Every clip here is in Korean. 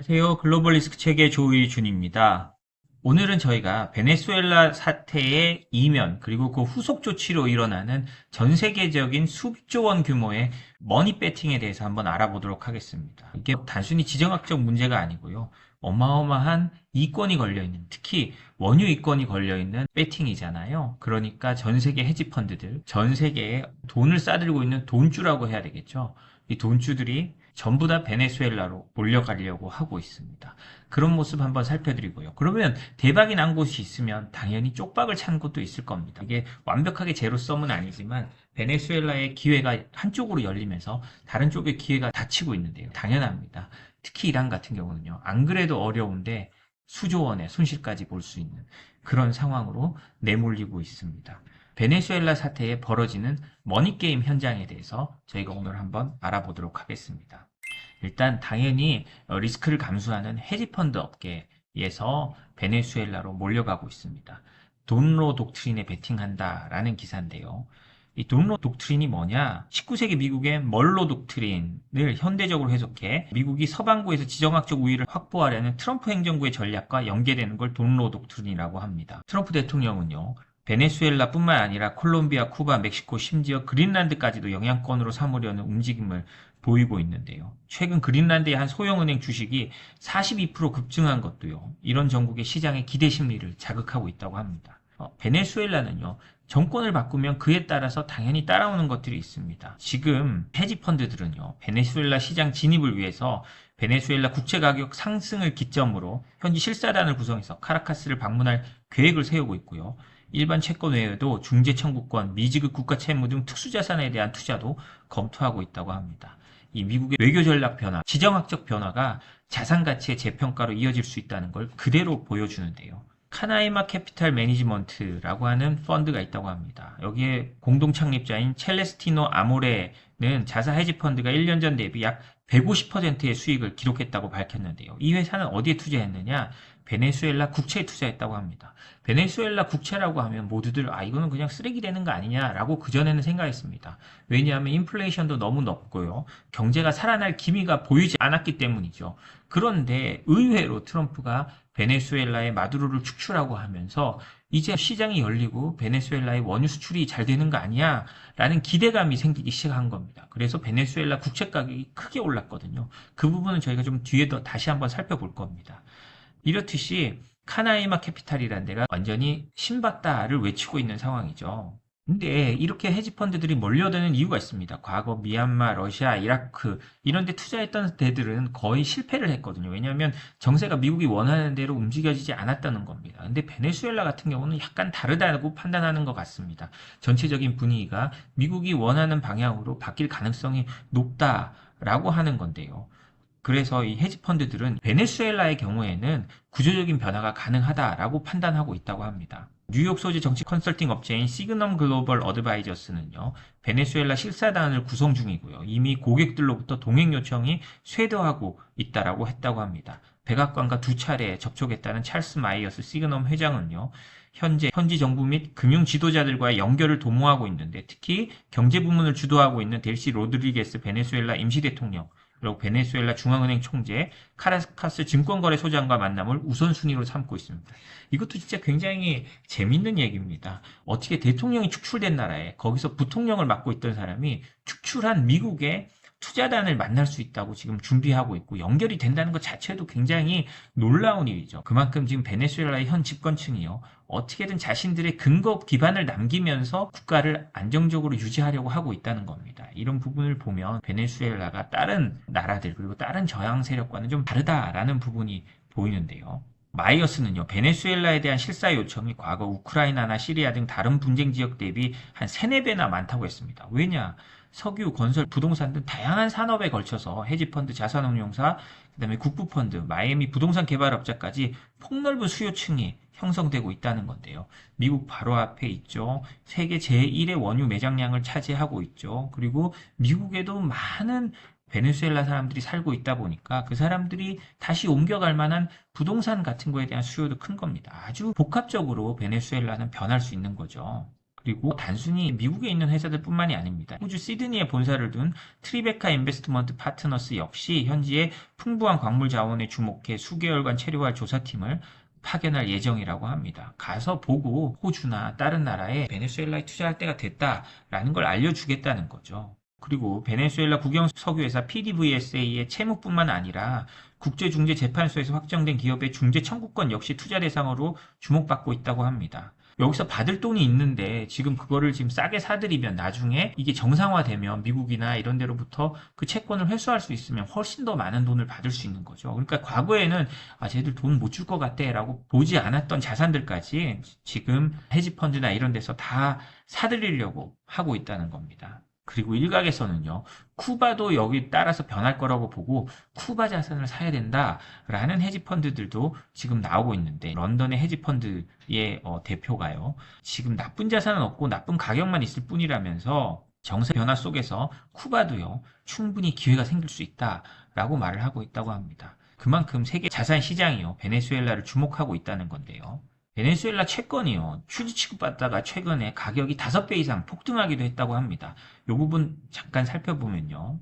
안녕하세요. 글로벌 리스크 체계 조의준입니다. 오늘은 저희가 베네수엘라 사태의 이면 그리고 그 후속 조치로 일어나는 전 세계적인 수조 원 규모의 머니 배팅에 대해서 한번 알아보도록 하겠습니다. 이게 단순히 지정학적 문제가 아니고요. 어마어마한 이권이 걸려있는, 특히 원유 이권이 걸려있는 배팅이잖아요. 그러니까 전 세계 헤지펀드들, 전 세계에 돈을 싸들고 있는 돈주라고 해야 되겠죠. 이 돈주들이 전부 다 베네수엘라로 몰려가려고 하고 있습니다. 그런 모습 한번 살펴드리고요. 그러면 대박이 난 곳이 있으면 당연히 쪽박을 찬 곳도 있을 겁니다. 이게 완벽하게 제로섬은 아니지만 베네수엘라의 기회가 한쪽으로 열리면서 다른 쪽의 기회가 닫히고 있는데요. 당연합니다. 특히 이란 같은 경우는요. 안 그래도 어려운데 수조 원의 손실까지 볼 수 있는 그런 상황으로 내몰리고 있습니다. 베네수엘라 사태에 벌어지는 머니게임 현장에 대해서 저희가 오늘 한번 알아보도록 하겠습니다. 일단 당연히 리스크를 감수하는 헤지펀드 업계에서 베네수엘라로 몰려가고 있습니다. 돈로 독트린에 베팅한다라는 기사인데요. 이 돈로 독트린이 뭐냐? 19세기 미국의 멀로 독트린을 현대적으로 해석해 미국이 서방부에서 지정학적 우위를 확보하려는 트럼프 행정부의 전략과 연계되는 걸 돈로 독트린이라고 합니다. 트럼프 대통령은요. 베네수엘라뿐만 아니라 콜롬비아, 쿠바, 멕시코, 심지어 그린란드까지도 영향권으로 삼으려는 움직임을 보이고 있는데요. 최근 그린란드의 한 소형은행 주식이 42% 급증한 것도요. 이런 전국의 시장의 기대 심리를 자극하고 있다고 합니다. 어, 베네수엘라는요. 정권을 바꾸면 그에 따라서 당연히 따라오는 것들이 있습니다. 지금 헤지펀드들은요. 베네수엘라 시장 진입을 위해서 베네수엘라 국채 가격 상승을 기점으로 현지 실사단을 구성해서 카라카스를 방문할 계획을 세우고 있고요. 일반 채권 외에도 중재 청구권, 미지급 국가 채무 등 특수자산에 대한 투자도 검토하고 있다고 합니다. 이 미국의 외교 전략 변화, 지정학적 변화가 자산 가치의 재평가로 이어질 수 있다는 걸 그대로 보여주는데요. 카나이마 캐피탈 매니지먼트라고 하는 펀드가 있다고 합니다. 여기에 공동 창립자인 첼레스티노 아모레는 자사 헤지 펀드가 1년 전 대비 약 150%의 수익을 기록했다고 밝혔는데요. 이 회사는 어디에 투자했느냐? 베네수엘라 국채에 투자했다고 합니다. 베네수엘라 국채라고 하면 모두들 아 이거는 그냥 쓰레기 되는 거 아니냐라고 그전에는 생각했습니다. 왜냐하면 인플레이션도 너무 높고요. 경제가 살아날 기미가 보이지 않았기 때문이죠. 그런데 의외로 트럼프가 베네수엘라의 마두로를 축출하고 하면서 이제 시장이 열리고 베네수엘라의 원유 수출이 잘 되는 거 아니야? 라는 기대감이 생기기 시작한 겁니다. 그래서 베네수엘라 국채 가격이 크게 올랐거든요. 그 부분은 저희가 좀 뒤에 더 다시 한번 살펴볼 겁니다. 이렇듯이 카나이마 캐피탈이라는 데가 완전히 신받다를 외치고 있는 상황이죠. 근데 이렇게 헤지펀드들이 몰려드는 이유가 있습니다. 과거 미얀마, 러시아, 이라크 이런 데 투자했던 데들은 거의 실패를 했거든요. 왜냐하면 정세가 미국이 원하는 대로 움직여지지 않았다는 겁니다. 근데 베네수엘라 같은 경우는 약간 다르다고 판단하는 것 같습니다. 전체적인 분위기가 미국이 원하는 방향으로 바뀔 가능성이 높다라고 하는 건데요. 그래서 이 헤지펀드들은 베네수엘라의 경우에는 구조적인 변화가 가능하다라고 판단하고 있다고 합니다. 뉴욕 소재 정치 컨설팅 업체인 시그넘 글로벌 어드바이저스는요, 베네수엘라 실사단을 구성 중이고요. 이미 고객들로부터 동행 요청이 쇄도하고 있다라고 했다고 합니다. 백악관과 두 차례 접촉했다는 찰스 마이어스 시그넘 회장은요, 현재 현지 정부 및 금융 지도자들과의 연결을 도모하고 있는데 특히 경제 부문을 주도하고 있는 델시 로드리게스 베네수엘라 임시 대통령 그리고 베네수엘라 중앙은행 총재 카라카스 증권거래 소장과 만남을 우선순위로 삼고 있습니다. 이것도 진짜 굉장히 재밌는 얘기입니다. 어떻게 대통령이 축출된 나라에 거기서 부통령을 맡고 있던 사람이 축출한 미국의 투자단을 만날 수 있다고 지금 준비하고 있고 연결이 된다는 것 자체도 굉장히 놀라운 일이죠. 그만큼 지금 베네수엘라의 현 집권층이요. 어떻게든 자신들의 근거 기반을 남기면서 국가를 안정적으로 유지하려고 하고 있다는 겁니다. 이런 부분을 보면 베네수엘라가 다른 나라들 그리고 다른 저양 세력과는 좀 다르다라는 부분이 보이는데요. 마이어스는요, 베네수엘라에 대한 실사 요청이 과거 우크라이나나 시리아 등 다른 분쟁 지역 대비 한 3, 4배나 많다고 했습니다. 왜냐? 석유, 건설, 부동산 등 다양한 산업에 걸쳐서 헤지펀드, 자산운용사, 그 다음에 국부펀드, 마이애미 부동산 개발업자까지 폭넓은 수요층이 형성되고 있다는 건데요. 미국 바로 앞에 있죠. 세계 제1의 원유 매장량을 차지하고 있죠. 그리고 미국에도 많은 베네수엘라 사람들이 살고 있다 보니까 그 사람들이 다시 옮겨갈 만한 부동산 같은 거에 대한 수요도 큰 겁니다. 아주 복합적으로 베네수엘라는 변할 수 있는 거죠. 그리고 단순히 미국에 있는 회사들 뿐만이 아닙니다. 호주 시드니에 본사를 둔 트리베카 인베스트먼트 파트너스 역시 현지에 풍부한 광물 자원에 주목해 수개월간 체류할 조사팀을 파견할 예정이라고 합니다. 가서 보고 호주나 다른 나라에 베네수엘라에 투자할 때가 됐다라는 걸 알려주겠다는 거죠. 그리고 베네수엘라 국영 석유회사 PDVSA의 채무뿐만 아니라 국제중재재판소에서 확정된 기업의 중재 청구권 역시 투자 대상으로 주목받고 있다고 합니다. 여기서 받을 돈이 있는데 지금 그거를 지금 싸게 사들이면 나중에 이게 정상화되면 미국이나 이런 데로부터 그 채권을 회수할 수 있으면 훨씬 더 많은 돈을 받을 수 있는 거죠. 그러니까 과거에는 아 쟤들 돈 못 줄 것 같대라고 보지 않았던 자산들까지 지금 헤지펀드나 이런 데서 다 사들이려고 하고 있다는 겁니다. 그리고 일각에서는요, 쿠바도 여기 따라서 변할 거라고 보고 쿠바 자산을 사야 된다라는 헤지펀드들도 지금 나오고 있는데 런던의 헤지펀드의 어, 대표가요, 지금 나쁜 자산은 없고 나쁜 가격만 있을 뿐이라면서 정세 변화 속에서 쿠바도요, 충분히 기회가 생길 수 있다라고 말을 하고 있다고 합니다. 그만큼 세계 자산 시장이요, 베네수엘라를 주목하고 있다는 건데요. 베네수엘라 채권이요. 휴지 취급받다가 최근에 가격이 5배 이상 폭등하기도 했다고 합니다. 이 부분 잠깐 살펴보면요.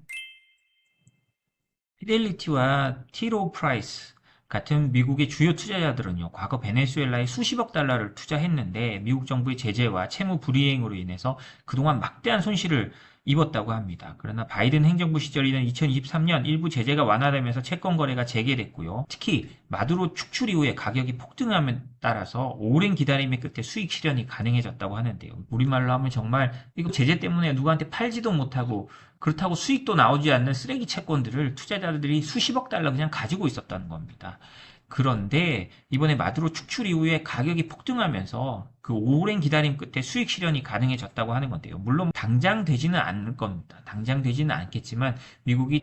피델리티와 티로 프라이스 같은 미국의 주요 투자자들은요, 과거 베네수엘라에 수십억 달러를 투자했는데 미국 정부의 제재와 채무 불이행으로 인해서 그동안 막대한 손실을 입었다고 합니다. 그러나 바이든 행정부 시절이던 2023년 일부 제재가 완화되면서 채권 거래가 재개됐고요. 특히 마두로 축출 이후에 가격이 폭등함에 따라서 오랜 기다림의 끝에 수익 실현이 가능해졌다고 하는데요. 우리말로 하면 정말 이거 제재 때문에 누구한테 팔지도 못하고 그렇다고 수익도 나오지 않는 쓰레기 채권들을 투자자들이 수십억 달러 그냥 가지고 있었다는 겁니다. 그런데 이번에 마두로 축출 이후에 가격이 폭등하면서 그 오랜 기다림 끝에 수익 실현이 가능해졌다고 하는 건데요. 물론 당장 되지는 않을 겁니다. 당장 되지는 않겠지만 미국이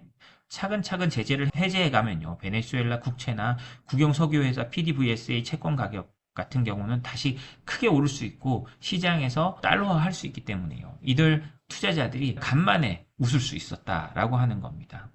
차근차근 제재를 해제해 가면요. 베네수엘라 국채나 국영 석유회사 PDVSA 채권 가격 같은 경우는 다시 크게 오를 수 있고 시장에서 달러화 할 수 있기 때문에요. 이들 투자자들이 간만에 웃을 수 있었다라고 하는 겁니다.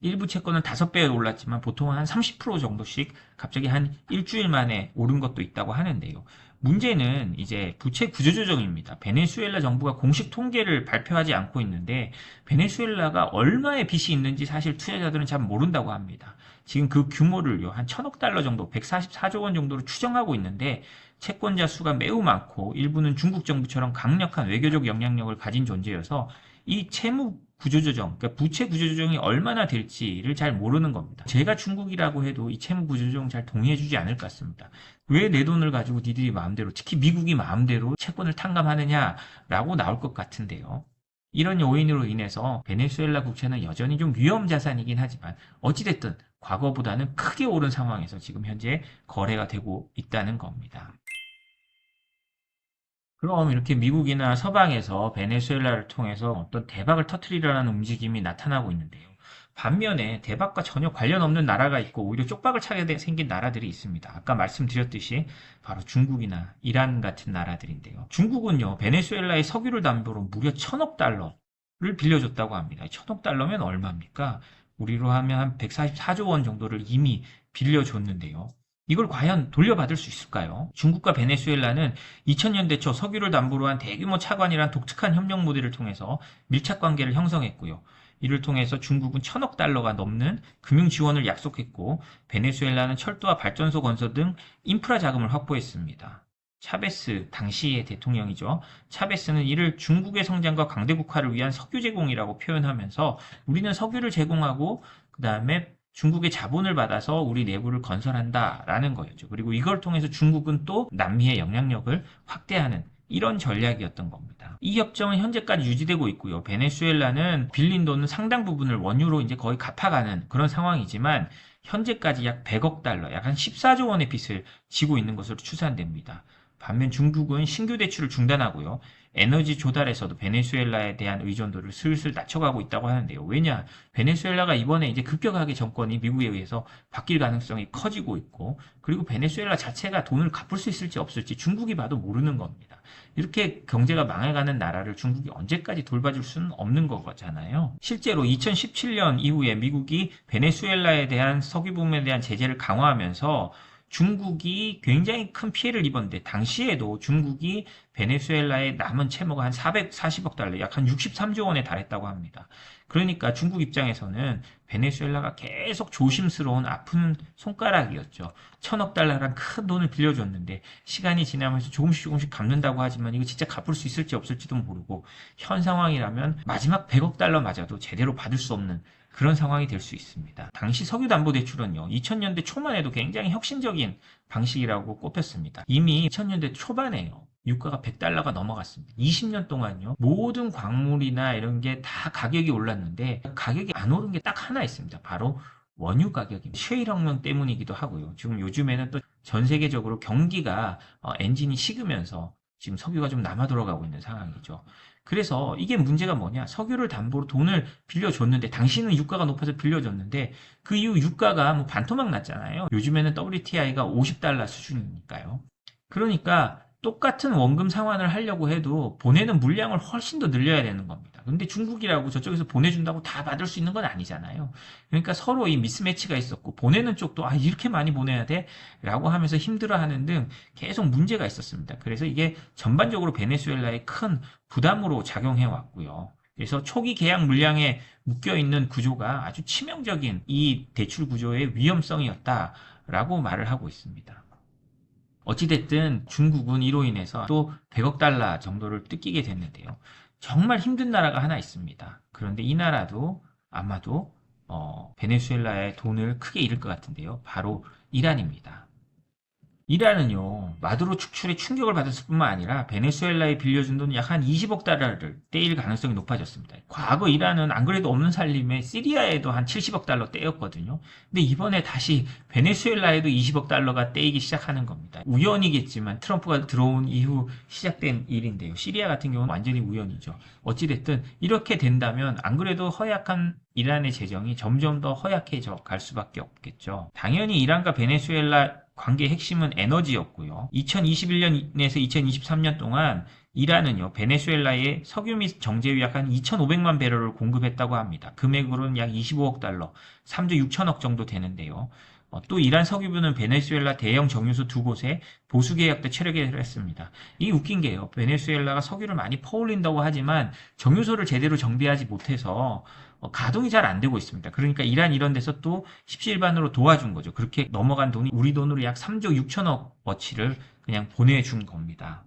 일부 채권은 5배 올랐지만 보통은 한 30% 정도씩 갑자기 한 일주일 만에 오른 것도 있다고 하는데요. 문제는 이제 부채 구조조정입니다. 베네수엘라 정부가 공식 통계를 발표하지 않고 있는데 베네수엘라가 얼마의 빚이 있는지 사실 투자자들은 잘 모른다고 합니다. 지금 그 규모를요, 한 천억 달러 정도, 144조 원 정도로 추정하고 있는데 채권자 수가 매우 많고 일부는 중국 정부처럼 강력한 외교적 영향력을 가진 존재여서 이 채무 구조조정, 그러니까 부채 구조조정이 얼마나 될지를 잘 모르는 겁니다. 제가 중국이라고 해도 이 채무 구조조정 잘 동의해주지 않을 것 같습니다. 왜 내 돈을 가지고 니들이 마음대로, 특히 미국이 마음대로 채권을 탕감하느냐라고 나올 것 같은데요. 이런 요인으로 인해서 베네수엘라 국채는 여전히 좀 위험 자산이긴 하지만 어찌됐든 과거보다는 크게 오른 상황에서 지금 현재 거래가 되고 있다는 겁니다. 그럼 이렇게 미국이나 서방에서 베네수엘라를 통해서 어떤 대박을 터트리려는 움직임이 나타나고 있는데요. 반면에 대박과 전혀 관련 없는 나라가 있고 오히려 쪽박을 차게 생긴 나라들이 있습니다. 아까 말씀드렸듯이 바로 중국이나 이란 같은 나라들인데요. 중국은요, 베네수엘라의 석유를 담보로 무려 천억 달러를 빌려줬다고 합니다. 천억 달러면 얼마입니까? 우리로 하면 한 144조 원 정도를 이미 빌려줬는데요. 이걸 과연 돌려받을 수 있을까요? 중국과 베네수엘라는 2000년대 초 석유를 담보로 한 대규모 차관이란 독특한 협력 모델을 통해서 밀착 관계를 형성했고요. 이를 통해서 중국은 천억 달러가 넘는 금융 지원을 약속했고 베네수엘라는 철도와 발전소 건설 등 인프라 자금을 확보했습니다. 차베스 당시의 대통령이죠. 차베스는 이를 중국의 성장과 강대국화를 위한 석유 제공이라고 표현하면서 우리는 석유를 제공하고 그 다음에 중국의 자본을 받아서 우리 내부를 건설한다라는 거였죠. 그리고 이걸 통해서 중국은 또 남미의 영향력을 확대하는 이런 전략이었던 겁니다. 이 협정은 현재까지 유지되고 있고요. 베네수엘라는 빌린 돈은 상당 부분을 원유로 이제 거의 갚아가는 그런 상황이지만 현재까지 약 100억 달러, 약 한 14조 원의 빚을 지고 있는 것으로 추산됩니다. 반면 중국은 신규 대출을 중단하고요. 에너지 조달에서도 베네수엘라에 대한 의존도를 슬슬 낮춰가고 있다고 하는데요. 왜냐? 베네수엘라가 이번에 이제 급격하게 정권이 미국에 의해서 바뀔 가능성이 커지고 있고, 그리고 베네수엘라 자체가 돈을 갚을 수 있을지 없을지 중국이 봐도 모르는 겁니다. 이렇게 경제가 망해가는 나라를 중국이 언제까지 돌봐줄 수는 없는 거잖아요. 실제로 2017년 이후에 미국이 베네수엘라에 대한 석유 부문에 대한 제재를 강화하면서 중국이 굉장히 큰 피해를 입었는데 당시에도 중국이 베네수엘라에 남은 채무가 한 440억 달러, 약 한 63조 원에 달했다고 합니다. 그러니까 중국 입장에서는 베네수엘라가 계속 조심스러운 아픈 손가락이었죠. 천억 달러란 큰 돈을 빌려줬는데 시간이 지나면서 조금씩 조금씩 갚는다고 하지만 이거 진짜 갚을 수 있을지 없을지도 모르고 현 상황이라면 마지막 100억 달러 맞아도 제대로 받을 수 없는 그런 상황이 될 수 있습니다. 당시 석유담보대출은요, 2000년대 초만 해도 굉장히 혁신적인 방식이라고 꼽혔습니다. 이미 2000년대 초반에요. 유가가 100달러가 넘어갔습니다. 20년 동안요. 모든 광물이나 이런 게 다 가격이 올랐는데 가격이 안 오른 게 딱 하나 있습니다. 바로 원유 가격입니다. 쉐일 혁명 때문이기도 하고요. 지금 요즘에는 또 전 세계적으로 경기가 어, 엔진이 식으면서 지금 석유가 좀 남아 돌아가고 있는 상황이죠. 그래서 이게 문제가 뭐냐? 석유를 담보로 돈을 빌려줬는데 당신은 유가가 높아서 빌려줬는데 그 이후 유가가 뭐 반토막 났잖아요. 요즘에는 WTI가 50달러 수준이니까요. 그러니까 똑같은 원금 상환을 하려고 해도 보내는 물량을 훨씬 더 늘려야 되는 겁니다. 근데 중국이라고 저쪽에서 보내준다고 다 받을 수 있는 건 아니잖아요. 그러니까 서로 이 미스매치가 있었고 보내는 쪽도 아 이렇게 많이 보내야 돼? 라고 하면서 힘들어하는 등 계속 문제가 있었습니다. 그래서 이게 전반적으로 베네수엘라에 큰 부담으로 작용해 왔고요. 그래서 초기 계약 물량에 묶여 있는 구조가 아주 치명적인 이 대출 구조의 위험성이었다라고 말을 하고 있습니다. 어찌됐든 중국은 이로 인해서 또 100억 달러 정도를 뜯기게 됐는데요. 정말 힘든 나라가 하나 있습니다. 그런데 이 나라도 아마도 어, 베네수엘라에 돈을 크게 잃을 것 같은데요. 바로 이란입니다. 이란은요, 마두로 축출에 충격을 받았을 뿐만 아니라 베네수엘라에 빌려준 돈 약 한 20억 달러를 떼일 가능성이 높아졌습니다. 과거 이란은 안 그래도 없는 살림에 시리아에도 한 70억 달러 떼였거든요. 근데 이번에 다시 베네수엘라에도 20억 달러가 떼이기 시작하는 겁니다. 우연이겠지만 트럼프가 들어온 이후 시작된 일인데요. 시리아 같은 경우는 완전히 우연이죠. 어찌됐든 이렇게 된다면 안 그래도 허약한 이란의 재정이 점점 더 허약해져 갈 수밖에 없겠죠. 당연히 이란과 베네수엘라 관계의 핵심은 에너지였고요. 2021년에서 2023년 동안 이란은요, 베네수엘라에 석유 및 정제유 약한 2,500만 배럴을 공급했다고 합니다. 금액으로는 약 25억 달러, 3조 6천억 정도 되는데요. 어, 또 이란 석유부는 베네수엘라 대형 정유소 두 곳에 보수 계약도 체결을 했습니다. 이 웃긴 게요. 베네수엘라가 석유를 많이 퍼올린다고 하지만 정유소를 제대로 정비하지 못해서 어, 가동이 잘 안 되고 있습니다. 그러니까 이란 이런 데서 또 십시일반으로 도와준 거죠. 그렇게 넘어간 돈이 우리 돈으로 약 3조 6천억 어치를 그냥 보내준 겁니다.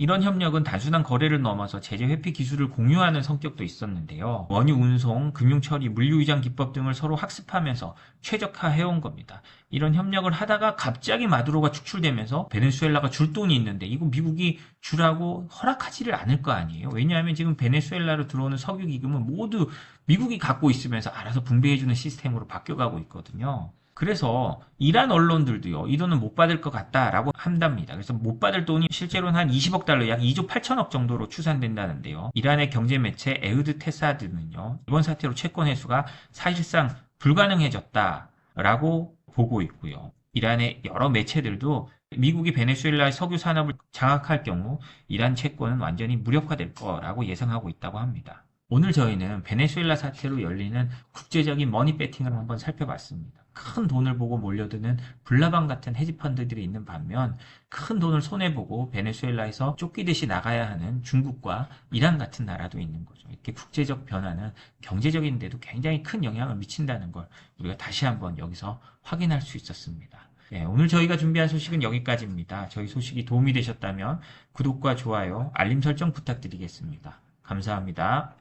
이런 협력은 단순한 거래를 넘어서 제재 회피 기술을 공유하는 성격도 있었는데요. 원유 운송, 금융 처리, 물류 위장 기법 등을 서로 학습하면서 최적화해온 겁니다. 이런 협력을 하다가 갑자기 마두로가 축출되면서 베네수엘라가 줄 돈이 있는데 이거 미국이 주라고 허락하지를 않을 거 아니에요. 왜냐하면 지금 베네수엘라로 들어오는 석유 기금은 모두 미국이 갖고 있으면서 알아서 분배해주는 시스템으로 바뀌어가고 있거든요. 그래서 이란 언론들도요, 이 돈은 못 받을 것 같다라고 한답니다. 그래서 못 받을 돈이 실제로는 한 20억 달러, 약 2조 8천억 정도로 추산된다는데요. 이란의 경제 매체 에우드 테사드는요, 이번 사태로 채권 회수가 사실상 불가능해졌다라고 보고 있고요. 이란의 여러 매체들도 미국이 베네수엘라의 석유 산업을 장악할 경우 이란 채권은 완전히 무력화될 거라고 예상하고 있다고 합니다. 오늘 저희는 베네수엘라 사태로 열리는 국제적인 머니 배팅을 한번 살펴봤습니다. 큰 돈을 보고 몰려드는 블라방 같은 헤지펀드들이 있는 반면 큰 돈을 손해보고 베네수엘라에서 쫓기듯이 나가야 하는 중국과 이란 같은 나라도 있는 거죠. 이렇게 국제적 변화는 경제적인데도 굉장히 큰 영향을 미친다는 걸 우리가 다시 한번 여기서 확인할 수 있었습니다. 네, 오늘 저희가 준비한 소식은 여기까지입니다. 저희 소식이 도움이 되셨다면 구독과 좋아요, 알림 설정 부탁드리겠습니다. 감사합니다.